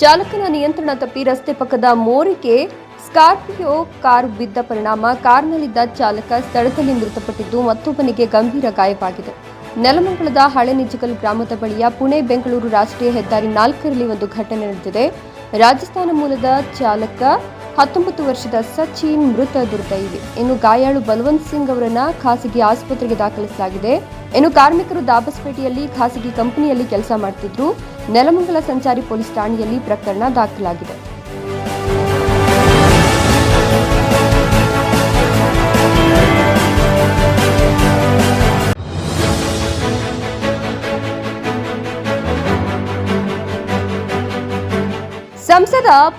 ಚಾಲಕನ ನಿಯಂತ್ರಣ ತಪ್ಪಿ ರಸ್ತೆ ಪಕ್ಕದ ಮೋರಿಗೆ ಸ್ಕಾರ್ಪಿಯೋ ಕಾರ್ ಬಿದ್ದ ಪರಿಣಾಮ, ಕಾರ್ನಲ್ಲಿದ್ದ ಚಾಲಕ ಸ್ಥಳದಲ್ಲಿ ಮೃತಪಟ್ಟಿದ್ದು ಮತ್ತೊಬ್ಬನಿಗೆ ಗಂಭೀರ ಗಾಯವಾಗಿದೆ. ನೆಲಮಂಗಲದ ಹಳೆ ನಿಜಗಲ್ ಗ್ರಾಮದ ಬಳಿಯ ಪುಣೆ ಬೆಂಗಳೂರು ರಾಷ್ಟ್ರೀಯ ಹೆದ್ದಾರಿ ನಾಲ್ಕರಲ್ಲಿ ಒಂದು ಘಟನೆ ನಡೆದಿದೆ. ರಾಜಸ್ಥಾನ ಮೂಲದ ಚಾಲಕ ಹತ್ತೊಂಬತ್ತು ವರ್ಷದ ಸಚಿನ್ ಮೃತ ದುರ್ದೈವಿ ಇನ್ನು ಗಾಯಾಳು ಬಲವಂತ್ ಸಿಂಗ್ ಅವರನ್ನ ಖಾಸಗಿ ಆಸ್ಪತ್ರೆಗೆ ದಾಖಲಿಸಲಾಗಿದೆ. ಇನ್ನು ಕಾರ್ಮಿಕರು ದಾಬಸ್ಪೇಟೆಯಲ್ಲಿ ಖಾಸಗಿ ಕಂಪನಿಯಲ್ಲಿ ಕೆಲಸ ಮಾಡ್ತಿದ್ರು. ನೆಲಮಂಗಲ ಸಂಚಾರಿ ಪೊಲೀಸ್ ಠಾಣೆಯಲ್ಲಿ ಪ್ರಕರಣ ದಾಖಲಾಗಿದೆ.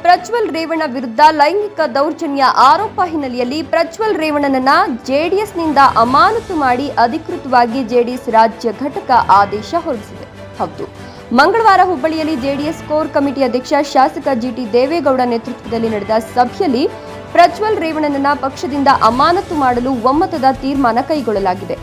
ಪ್ರಜ್ವಲ್ ರೇವಣ್ಣ ವಿರುದ್ಧ ಲೈಂಗಿಕ ದೌರ್ಜನ್ಯ ಆರೋಪ ಹಿನ್ನೆಲೆಯಲ್ಲಿ ಪ್ರಜ್ವಲ್ ರೇವಣ್ಣನನ್ನ ಜೆಡಿಎಸ್ನಿಂದ ಅಮಾನತು ಮಾಡಿ ಅಧಿಕೃತವಾಗಿ ಜೆಡಿಎಸ್ ರಾಜ್ಯ ಘಟಕ ಆದೇಶ ಹೊರಡಿಸಿದೆ. ಹೌದು. ಮಂಗಳವಾರ ಹುಬ್ಬಳ್ಳಿಯಲ್ಲಿ ಜೆಡಿಎಸ್ ಕೋರ್ ಕಮಿಟಿ ಅಧ್ಯಕ್ಷ ಶಾಸಕ ಜಿಟಿ ದೇವೇಗೌಡ ನೇತೃತ್ವದಲ್ಲಿ ನಡೆದ ಸಭೆಯಲ್ಲಿ ಪ್ರಜ್ವಲ್ ರೇವಣ್ಣನನ್ನ ಪಕ್ಷದಿಂದ ಅಮಾನತು ಮಾಡಲು ಒಮ್ಮತದ ತೀರ್ಮಾನ ಕೈಗೊಳ್ಳಲಾಗಿದೆ.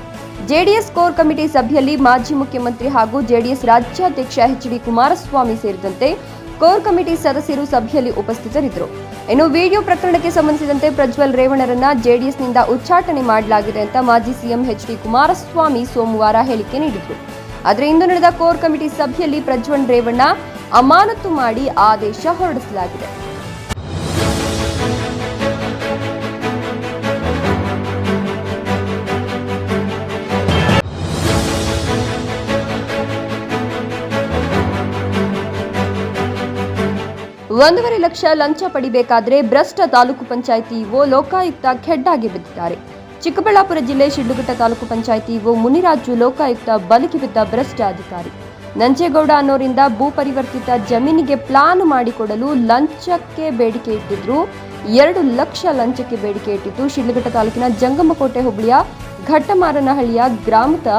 ಜೆಡಿಎಸ್ ಕೋರ್ ಕಮಿಟಿ ಸಭೆಯಲ್ಲಿ ಮಾಜಿ ಮುಖ್ಯಮಂತ್ರಿ ಹಾಗೂ ಜೆಡಿಎಸ್ ರಾಜ್ಯಾಧ್ಯಕ್ಷ ಎಚ್ ಡಿ ಕುಮಾರಸ್ವಾಮಿ ಸೇರಿದಂತೆ ಕೋರ್ ಕಮಿಟಿ ಸದಸ್ಯರು ಸಭೆಯಲ್ಲಿ ಉಪಸ್ಥಿತರಿದ್ದರು. ಇನ್ನು ವಿಡಿಯೋ ಪ್ರಕರಣಕ್ಕೆ ಸಂಬಂಧಿಸಿದಂತೆ ಪ್ರಜ್ವಲ್ ರೇವಣ್ಣರನ್ನ ಜೆಡಿಎಸ್ನಿಂದ ಉಚ್ಚಾಟನೆ ಮಾಡಲಾಗಿದೆ ಅಂತ ಮಾಜಿ ಸಿಎಂ ಎಚ್ ಡಿ ಕುಮಾರಸ್ವಾಮಿ ಸೋಮವಾರ ಹೇಳಿಕೆ ನೀಡಿದರು. ಆದರೆ ಇಂದು ನಡೆದ ಕೋರ್ ಕಮಿಟಿ ಸಭೆಯಲ್ಲಿ ಪ್ರಜ್ವಲ್ ರೇವಣ್ಣ ಅಮಾನತು ಮಾಡಿ ಆದೇಶ ಹೊರಡಿಸಲಾಗಿದೆ. ಒಂದೂವರೆ ಲಕ್ಷ ಲಂಚ ಪಡಿಬೇಕಾದ್ರೆ ಭ್ರಷ್ಟ ತಾಲೂಕು ಪಂಚಾಯಿತಿ ಇಒ ಲೋಕಾಯುಕ್ತ ಖೆಡ್ಡಾಗಿ ಬಿದ್ದಿದ್ದಾರೆ. ಚಿಕ್ಕಬಳ್ಳಾಪುರ ಜಿಲ್ಲೆ ಶಿಡ್ಲಘಟ್ಟ ತಾಲೂಕು ಪಂಚಾಯಿತಿ ಇಒ ಮುನಿರಾಜು ಲೋಕಾಯುಕ್ತ ಬಲಿಗೆ ಬಿದ್ದ ಭ್ರಷ್ಟ ಅಧಿಕಾರಿ. ನಂಜೇಗೌಡ ಅನ್ನೋರಿಂದ ಭೂ ಪರಿವರ್ತಿತ ಜಮೀನಿಗೆ ಪ್ಲಾನ್ ಮಾಡಿಕೊಡಲು ಲಂಚಕ್ಕೆ ಬೇಡಿಕೆ ಇಟ್ಟಿದ್ರು. ಎರಡು ಲಕ್ಷ ಲಂಚಕ್ಕೆ ಬೇಡಿಕೆ ಇಟ್ಟಿದ್ದು ಶಿಡ್ಲಘಟ್ಟ ತಾಲೂಕಿನ ಜಂಗಮಕೋಟೆ ಹೋಬಳಿಯ ಘಟ್ಟಮಾರನಹಳ್ಳಿಯ ಗ್ರಾಮದ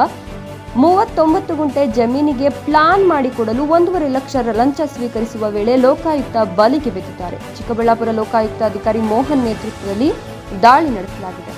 ಮೂವತ್ತೊಂಬತ್ತು ಗುಂಟೆ ಜಮೀನಿಗೆ ಪ್ಲಾನ್ ಮಾಡಿಕೊಡಲು ಒಂದೂವರೆ ಲಕ್ಷ ಲಂಚ ಸ್ವೀಕರಿಸುವ ವೇಳೆ ಲೋಕಾಯುಕ್ತ ಬಲಿಗೆ ಬಿದ್ದಿದ್ದಾರೆ. ಚಿಕ್ಕಬಳ್ಳಾಪುರ ಲೋಕಾಯುಕ್ತ ಅಧಿಕಾರಿ ಮೋಹನ್ ನೇತೃತ್ವದಲ್ಲಿ ದಾಳಿ ನಡೆಸಲಾಗಿದೆ.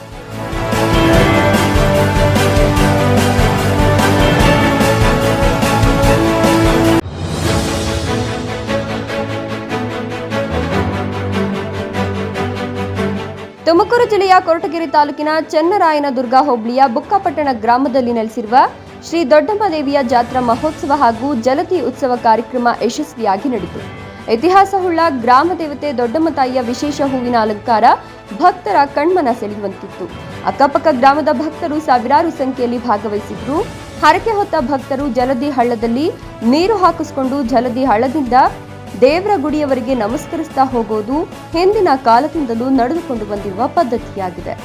ತುಮಕೂರು ಜಿಲ್ಲೆಯ ಕೊರಟಗೆರೆ ತಾಲೂಕಿನ ಚೆನ್ನರಾಯನದುರ್ಗ ಹೋಬಳಿಯ ಬುಕ್ಕಪಟ್ಟಣ ಗ್ರಾಮದಲ್ಲಿ ನೆಲೆಸಿರುವ ಶ್ರೀ ದೊಡ್ಡಮ್ಮ ದೇವಿಯ ಜಾತ್ರಾ ಮಹೋತ್ಸವ ಹಾಗೂ ಜಲತಿ ಉತ್ಸವ ಕಾರ್ಯಕ್ರಮ ಯಶಸ್ವಿಯಾಗಿ ನಡೆಯಿತು ಇತಿಹಾಸವುಳ್ಳ ಗ್ರಾಮ ದೇವತೆ ದೊಡ್ಡಮ್ಮ ತಾಯಿಯ ವಿಶೇಷ ಹೂವಿನ ಅಲಂಕಾರ ಭಕ್ತರ ಕಣ್ಮನ ಸೆಳೆಯುವಂತಿತ್ತು. ಅಕ್ಕಪಕ್ಕ ಗ್ರಾಮದ ಭಕ್ತರು ಸಾವಿರಾರು ಸಂಖ್ಯೆಯಲ್ಲಿ ಭಾಗವಹಿಸಿದ್ರು. ಹರಕೆ ಹೊತ್ತ ಭಕ್ತರು ಜಲದಿ ಹಳ್ಳದಲ್ಲಿ ನೀರು ಹಾಕಿಸಿಕೊಂಡು ಜಲದಿ ಹಳ್ಳದಿಂದ ದೇವರ ಗುಡಿಯವರಿಗೆ ನಮಸ್ಕರಿಸ್ತಾ ಹೋಗೋದು ಹಿಂದಿನ ಕಾಲದಿಂದಲೂ ನಡೆದುಕೊಂಡು ಬಂದಿರುವ ಪದ್ಧತಿಯಾಗಿದೆ.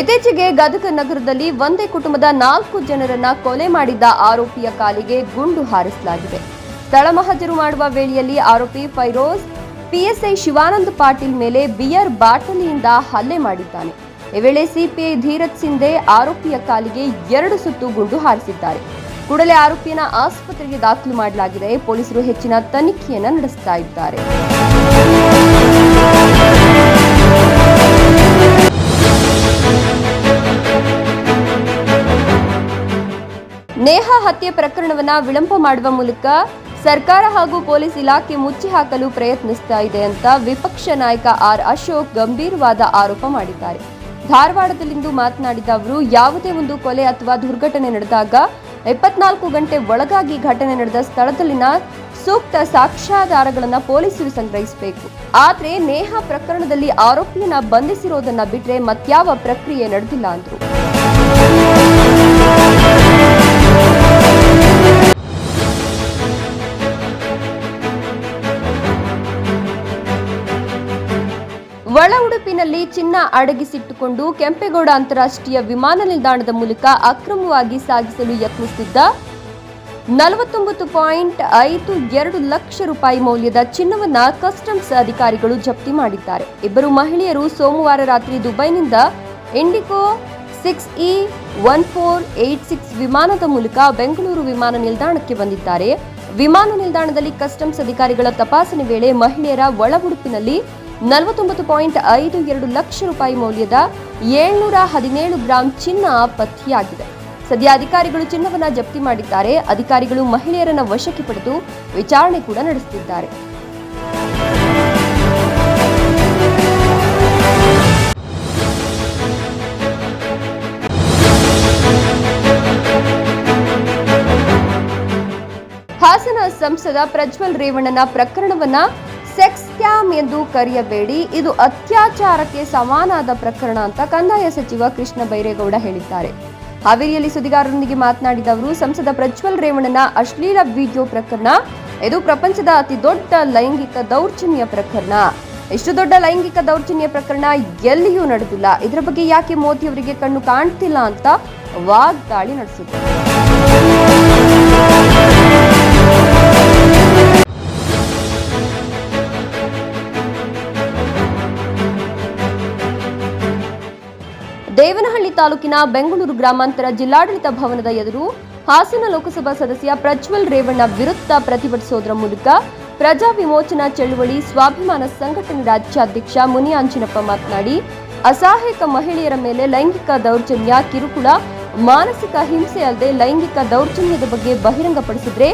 ಇತ್ತೀಚೆಗೆ ಗದಗ ನಗರದಲ್ಲಿ ಒಂದೇ ಕುಟುಂಬದ ನಾಲ್ಕು ಜನರನ್ನ ಕೊಲೆ ಮಾಡಿದ್ದ ಆರೋಪಿಯ ಕಾಲಿಗೆ ಗುಂಡು ಹಾರಿಸಲಾಗಿದೆ. ಸ್ಥಳ ಮಹಜರು ಮಾಡುವ ವೇಳೆಯಲ್ಲಿ ಆರೋಪಿ ಫೈರೋಜ್, ಪಿಎಸ್ಐ ಶಿವಾನಂದ್ ಪಾಟೀಲ್ ಮೇಲೆ ಬಿಯರ್ ಬಾಟಲಿಯಿಂದ ಹಲ್ಲೆ ಮಾಡಿದ್ದಾನೆ. ಈ ವೇಳೆ ಸಿಪಿಐ ಧೀರಜ್ ಸಿಂಧೆ ಆರೋಪಿಯ ಕಾಲಿಗೆ ಎರಡು ಸುತ್ತು ಗುಂಡು ಹಾರಿಸಿದ್ದಾರೆ. ಕೂಡಲೇ ಆರೋಪಿಯನ್ನ ಆಸ್ಪತ್ರೆಗೆ ದಾಖಲು ಮಾಡಲಾಗಿದೆ. ಪೊಲೀಸರು ಹೆಚ್ಚಿನ ತನಿಖೆಯನ್ನು ನಡೆಸ್ತಾ ಇದ್ದಾರೆ. ನೇಹಾ ಹತ್ಯೆ ಪ್ರಕರಣವನ್ನ ವಿಳಂಬ ಮಾಡುವ ಮೂಲಕ ಸರ್ಕಾರ ಹಾಗೂ ಪೊಲೀಸ್ ಇಲಾಖೆ ಮುಚ್ಚಿ ಹಾಕಲು ಪ್ರಯತ್ನಿಸ್ತಾ ಇದೆ ಅಂತ ವಿಪಕ್ಷ ನಾಯಕ ಆರ್ ಅಶೋಕ್ ಗಂಭೀರವಾದ ಆರೋಪ ಮಾಡಿದ್ದಾರೆ. ಧಾರವಾಡದಲ್ಲಿಂದು ಮಾತನಾಡಿದ ಅವರು, ಯಾವುದೇ ಒಂದು ಕೊಲೆ ಅಥವಾ ದುರ್ಘಟನೆ ನಡೆದಾಗ ಇಪ್ಪತ್ನಾಲ್ಕು ಗಂಟೆ ಒಳಗಾಗಿ ಘಟನೆ ನಡೆದ ಸ್ಥಳದಲ್ಲಿನ ಸೂಕ್ತ ಸಾಕ್ಷ್ಯಾಧಾರಗಳನ್ನು ಪೊಲೀಸರು ಸಂಗ್ರಹಿಸಬೇಕು. ಆದರೆ ನೇಹಾ ಪ್ರಕರಣದಲ್ಲಿ ಆರೋಪಿಯನ್ನ ಬಂಧಿಸಿರೋದನ್ನ ಬಿಟ್ರೆ ಮತ್ಯಾವ ಪ್ರಕ್ರಿಯೆ ನಡೆದಿಲ್ಲ ಅಂದ್ರು. ಒಳ ಉಡುಪಿನಲ್ಲಿ ಚಿನ್ನ ಅಡಗಿಸಿಟ್ಟುಕೊಂಡು ಕೆಂಪೇಗೌಡ ಅಂತಾರಾಷ್ಟ್ರೀಯ ವಿಮಾನ ನಿಲ್ದಾಣದ ಮೂಲಕ ಅಕ್ರಮವಾಗಿ ಸಾಗಿಸಲು ಯತ್ನಿಸುತ್ತಿದ್ದ ನಲವತ್ತೊಂಬತ್ತು ಪಾಯಿಂಟ್ ಐದು ಎರಡು ಲಕ್ಷ ರೂಪಾಯಿ ಮೌಲ್ಯದ ಚಿನ್ನವನ್ನ ಕಸ್ಟಮ್ಸ್ ಅಧಿಕಾರಿಗಳು ಜಪ್ತಿ ಮಾಡಿದ್ದಾರೆ. ಇಬ್ಬರು ಮಹಿಳೆಯರು ಸೋಮವಾರ ರಾತ್ರಿ ದುಬೈನಿಂದ IndiGo six E one four eight six ವಿಮಾನದ ಮೂಲಕ ಬೆಂಗಳೂರು ವಿಮಾನ ನಿಲ್ದಾಣಕ್ಕೆ ಬಂದಿದ್ದಾರೆ ವಿಮಾನ ನಿಲ್ದಾಣದಲ್ಲಿ ಕಸ್ಟಮ್ಸ್ ಅಧಿಕಾರಿಗಳ ತಪಾಸಣೆ ವೇಳೆ ಮಹಿಳೆಯರ ಒಳ ಉಡುಪಿನಲ್ಲಿ ನಲವತ್ತೊಂಬತ್ತು ಪಾಯಿಂಟ್ ಐದು ಎರಡು ಲಕ್ಷ ರೂಪಾಯಿ ಮೌಲ್ಯದ ಏಳ್ನೂರ ಹದಿನೇಳು ಗ್ರಾಂ ಚಿನ್ನ ಪತ್ತೆಯಾಗಿದೆ ಸದ್ಯ ಅಧಿಕಾರಿಗಳು ಚಿನ್ನವನ್ನು ಜಪ್ತಿ ಮಾಡಿದ್ದಾರೆ ಅಧಿಕಾರಿಗಳು ಮಹಿಳೆಯರನ್ನ ವಶಕ್ಕೆ ಪಡೆದು ವಿಚಾರಣೆ ಕೂಡ ನಡೆಸುತ್ತಿದ್ದಾರೆ ಸಂಸದ ಪ್ರಜ್ವಲ್ ರೇವಣ್ಣನ ಪ್ರಕರಣವನ್ನ ಸೆಕ್ಸ್ ಸ್ಕ್ಯಾಮ್ ಎಂದು ಕರೆಯಬೇಡಿ. ಇದು ಅತ್ಯಾಚಾರಕ್ಕೆ ಸಮಾನಾದ ಪ್ರಕರಣ ಅಂತ ಕಂದಾಯ ಸಚಿವ ಕೃಷ್ಣ ಬೈರೇಗೌಡ ಹೇಳಿದ್ದಾರೆ. ಹಾವೇರಿಯಲ್ಲಿ ಸುದ್ದಿಗಾರರೊಂದಿಗೆ ಮಾತನಾಡಿದ ಅವರು, ಸಂಸದ ಪ್ರಜ್ವಲ್ ರೇವಣ್ಣನ ಅಶ್ಲೀಲ ವಿಡಿಯೋ ಪ್ರಕರಣ ಇದು ಪ್ರಪಂಚದ ಅತಿ ದೊಡ್ಡ ಲೈಂಗಿಕ ದೌರ್ಜನ್ಯ ಪ್ರಕರಣ. ಇಷ್ಟು ದೊಡ್ಡ ಲೈಂಗಿಕ ದೌರ್ಜನ್ಯ ಪ್ರಕರಣ ಎಲ್ಲಿಯೂ ನಡೆದಿಲ್ಲ. ಇದರ ಬಗ್ಗೆ ಯಾಕೆ ಮೋದಿ ಅವರಿಗೆ ಕಣ್ಣು ಕಾಣ್ತಿಲ್ಲ ಅಂತ ವಾಗ್ದಾಳಿ ನಡೆಸಿದ್ರು ತಾಲೂಕಿನ ಬೆಂಗಳೂರು ಗ್ರಾಮಾಂತರ ಜಿಲ್ಲಾಡಳಿತ ಭವನದ ಎದುರು ಹಾಸನ ಲೋಕಸಭಾ ಸದಸ್ಯ ಪ್ರಜ್ವಲ್ ರೇವಣ್ಣ ವಿರುದ್ಧ ಪ್ರತಿಭಟಿಸುವುದರ ಮೂಲಕ ಪ್ರಜಾ ವಿಮೋಚನಾ ಚಳುವಳಿ ಸ್ವಾಭಿಮಾನ ಸಂಘಟನೆ ರಾಜ್ಯಾಧ್ಯಕ್ಷ ಮುನಿಯಾಂಜನಪ್ಪ ಮಾತನಾಡಿ, ಅಸಹಾಯಕ ಮಹಿಳೆಯರ ಮೇಲೆ ಲೈಂಗಿಕ ದೌರ್ಜನ್ಯ, ಕಿರುಕುಳ, ಮಾನಸಿಕ ಹಿಂಸೆ ಅಲ್ಲದೆ ಲೈಂಗಿಕ ದೌರ್ಜನ್ಯದ ಬಗ್ಗೆ ಬಹಿರಂಗಪಡಿಸಿದ್ರೆ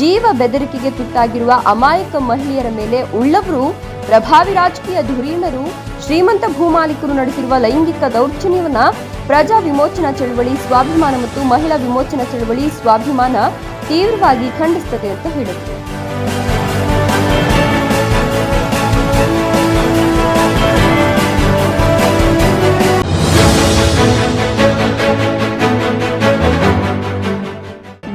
ಜೀವ ಬೆದರಿಕೆಗೆ ತುತ್ತಾಗಿರುವ ಅಮಾಯಕ ಮಹಿಳೆಯರ ಮೇಲೆ ಉಳ್ಳವರು ಪ್ರಭಾವಿ ರಾಜಕೀಯ ಧುರೀಣರು, ಶ್ರೀಮಂತ ಭೂಮಾಲೀಕರು ನಡೆಸಿರುವ ಲೈಂಗಿಕ ದೌರ್ಜನ್ಯವನ್ನ ಪ್ರಜಾ ವಿಮೋಚನಾ ಚಳವಳಿ, ಸ್ವಾಭಿಮಾನ ಮತ್ತು ಮಹಿಳಾ ವಿಮೋಚನಾ ಚಳವಳಿ ಸ್ವಾಭಿಮಾನ ತೀವ್ರವಾಗಿ ಖಂಡಿಸುತ್ತದೆ ಅಂತ ಹೇಳಿದರು.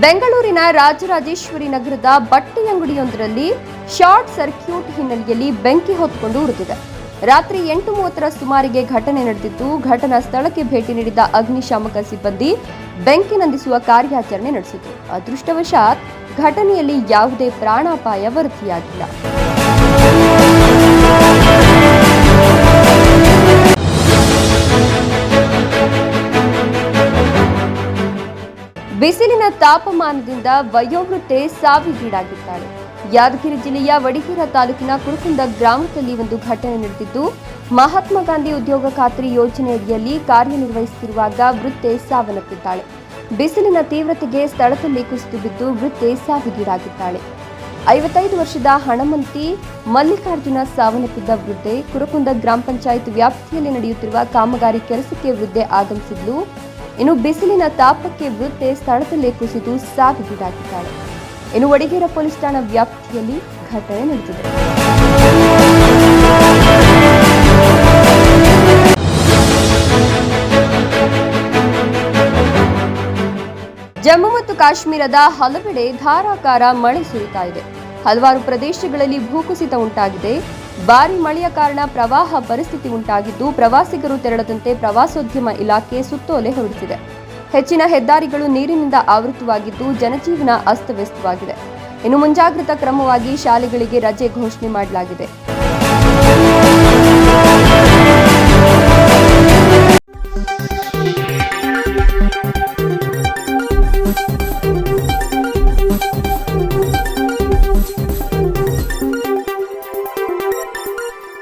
ಬೆಂಗಳೂರಿನ ರಾಜರಾಜೇಶ್ವರಿ ನಗರದ ಬಟ್ಟೆ ಅಂಗಡಿಯೊಂದರಲ್ಲಿ ಶಾರ್ಟ್ ಸರ್ಕ್ಯೂಟ್ ಹಿನ್ನೆಲೆಯಲ್ಲಿ ಬೆಂಕಿ ಹೊತ್ತುಕೊಂಡು ಉರಿದಿದೆ ರಾತ್ರಿ ಎಂಟು ಮೂವತ್ತರ ಸುಮಾರಿಗೆ ಘಟನೆ ನಡೆದಿದ್ದು, ಘಟನಾ ಸ್ಥಳಕ್ಕೆ ಭೇಟಿ ನೀಡಿದ ಅಗ್ನಿಶಾಮಕ ಸಿಬ್ಬಂದಿ ಬೆಂಕಿ ನಂದಿಸುವ ಕಾರ್ಯಾಚರಣೆ ನಡೆಸಿತು. ಅದೃಷ್ಟವಶಾತ್, ಘಟನೆಯಲ್ಲಿ ಯಾವುದೇ ಪ್ರಾಣಾಪಾಯ ವರದಿಯಾಗಿಲ್ಲ. ಬಿಸಿಲಿನ ತಾಪಮಾನದಿಂದ ವಯೋವೃದ್ಧೆ ಸಾವಿಗೀಡಾಗಿದ್ದಾಳೆ ಯಾದಗಿರಿ ಜಿಲ್ಲೆಯ ವಡಿಗೇರ ತಾಲೂಕಿನ ಕುರುಕುಂದ ಗ್ರಾಮದಲ್ಲಿ ಒಂದು ಘಟನೆ ನಡೆದಿದ್ದು, ಮಹಾತ್ಮ ಗಾಂಧಿ ಉದ್ಯೋಗ ಖಾತ್ರಿ ಯೋಜನೆಯಡಿಯಲ್ಲಿ ಕಾರ್ಯನಿರ್ವಹಿಸುತ್ತಿರುವಾಗ ವೃತ್ತೆ ಸಾವನ್ನಪ್ಪಿದ್ದಾಳೆ. ಬಿಸಿಲಿನ ತೀವ್ರತೆಗೆ ಸ್ಥಳದಲ್ಲಿ ಕುಸಿದು ಬಿದ್ದು ವೃತ್ತೆ ಸಾವಿಗೀಡಾಗಿದ್ದಾಳೆ. ಐವತ್ತೈದು ವರ್ಷದ ಹಣಮಂತಿ ಮಲ್ಲಿಕಾರ್ಜುನ ಸಾವನ್ನಪ್ಪಿದ್ದ ವೃದ್ಧೆ ಕುರುಕುಂದ ಗ್ರಾಮ ಪಂಚಾಯತ್ ವ್ಯಾಪ್ತಿಯಲ್ಲಿ ನಡೆಯುತ್ತಿರುವ ಕಾಮಗಾರಿ ಕೆಲಸಕ್ಕೆ ವೃದ್ಧೆ ಆಗಮಿಸಿದ್ಲು. ಇನ್ನು ಬಿಸಿಲಿನ ತಾಪಕ್ಕೆ ವೃದ್ಧೆ ಸ್ಥಳದಲ್ಲೇ ಕುಸಿದು ಸಾವಿಗೀಡಾಗಿದ್ದಾಳೆ. ಇನ್ನು ವಡಿಗೇರ ಪೊಲೀಸ್ ಠಾಣಾ ವ್ಯಾಪ್ತಿಯಲ್ಲಿ ಘಟನೆ ನಡೆದಿದೆ. ಜಮ್ಮು ಮತ್ತು ಕಾಶ್ಮೀರದ ಹಲವೆಡೆ ಧಾರಾಕಾರ ಮಳೆ ಸುರಿತಾ ಇದೆ. ಹಲವಾರು ಪ್ರದೇಶಗಳಲ್ಲಿ ಭೂಕುಸಿತ ಉಂಟಾಗಿದೆ. ಭಾರಿ ಮಳೆಯ ಕಾರಣ ಪ್ರವಾಹ ಪರಿಸ್ಥಿತಿ ಉಂಟಾಗಿದ್ದು, ಪ್ರವಾಸಿಗರು ತೆರಳದಂತೆ ಪ್ರವಾಸೋದ್ಯಮ ಇಲಾಖೆ ಸುತ್ತೋಲೆ ಹೊರಡಿಸಿದೆ. ಹೆಚ್ಚಿನ ಹೆದ್ದಾರಿಗಳು ನೀರಿನಿಂದ ಆವೃತವಾಗಿದ್ದು ಜನಜೀವನ ಅಸ್ತವ್ಯಸ್ತವಾಗಿದೆ. ಇನ್ನು ಮುಂಜಾಗ್ರತಾ ಕ್ರಮವಾಗಿ ಶಾಲೆಗಳಿಗೆ ರಜೆ ಘೋಷಣೆ ಮಾಡಲಾಗಿದೆ.